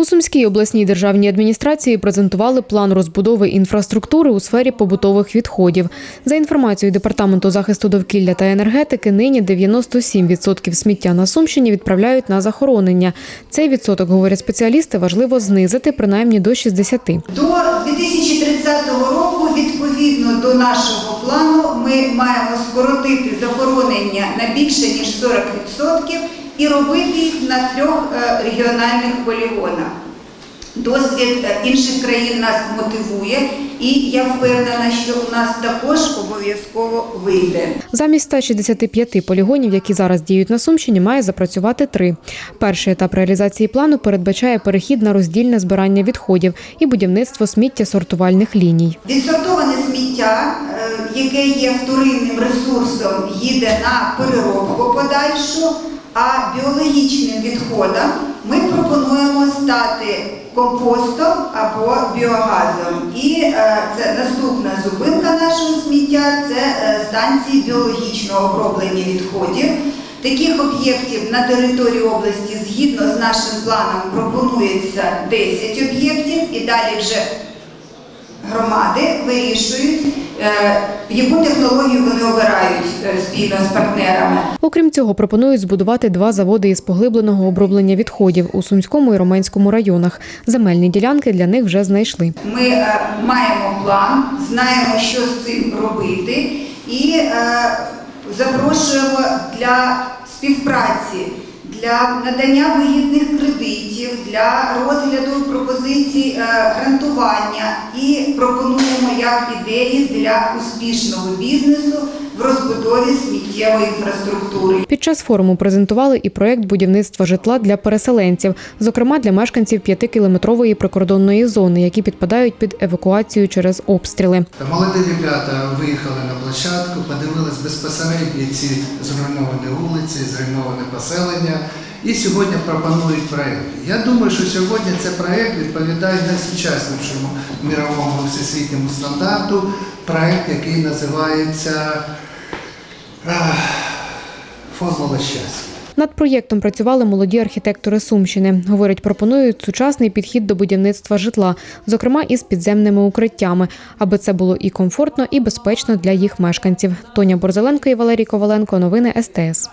У Сумській обласній державній адміністрації презентували план розбудови інфраструктури у сфері побутових відходів. За інформацією департаменту захисту довкілля та енергетики, нині 97% сміття на Сумщині відправляють на захоронення. Цей відсоток, говорять спеціалісти, важливо знизити принаймні до 60. До 2030 року, відповідно до нашого плану, ми маємо скоротити захоронення на більше ніж 40% і робити їх на трьох е, регіональних полігонах. Досвід е, інших країн нас мотивує, і я впевнена, що у нас також обов'язково вийде. Замість 165 полігонів, які зараз діють на Сумщині, має запрацювати три. Перший етап реалізації плану передбачає перехід на роздільне збирання відходів і будівництво сміттєсортувальних ліній. Відсортоване сміття, е, яке є вторинним ресурсом, їде на переробку подальшу, а біологічним відходам ми пропонуємо стати компостом або біогазом. І е, це наступна зупинка нашого сміття це е, станції біологічного оброблення відходів. Таких об'єктів на території області згідно з нашим планом пропонується 10 об'єктів і далі вже громади вирішують, яку технологію вони обирають е, спільно з партнерами. Окрім цього, пропонують збудувати два заводи із поглибленого оброблення відходів у Сумському і Романському районах. Земельні ділянки для них вже знайшли. Ми е, маємо план, знаємо, що з цим робити, і е, запрошуємо для співпраці, для надання вигідних кредитів, для розгляду е, грантування і пропонуємо як ідеї для успішного бізнесу в розбудові сміттєвої інфраструктури. Під час форуму презентували і проєкт будівництва житла для переселенців, зокрема для мешканців п'ятикілометрової прикордонної зони, які підпадають під евакуацію через обстріли. Молоді ребята виїхали на площадку, подивились безпосередньо ці зруйновані вулиці, зруйноване поселення. І сьогодні пропонують проєкт. Я думаю, що сьогодні цей проєкт відповідає найсучаснішому міровому всесвітньому стандарту. Проєкт, який називається Формула щастя. Над проєктом працювали молоді архітектори Сумщини. Говорять, пропонують сучасний підхід до будівництва житла, зокрема із підземними укриттями, аби це було і комфортно, і безпечно для їх мешканців. Тоня Борзеленко і Валерій Коваленко. Новини СТС.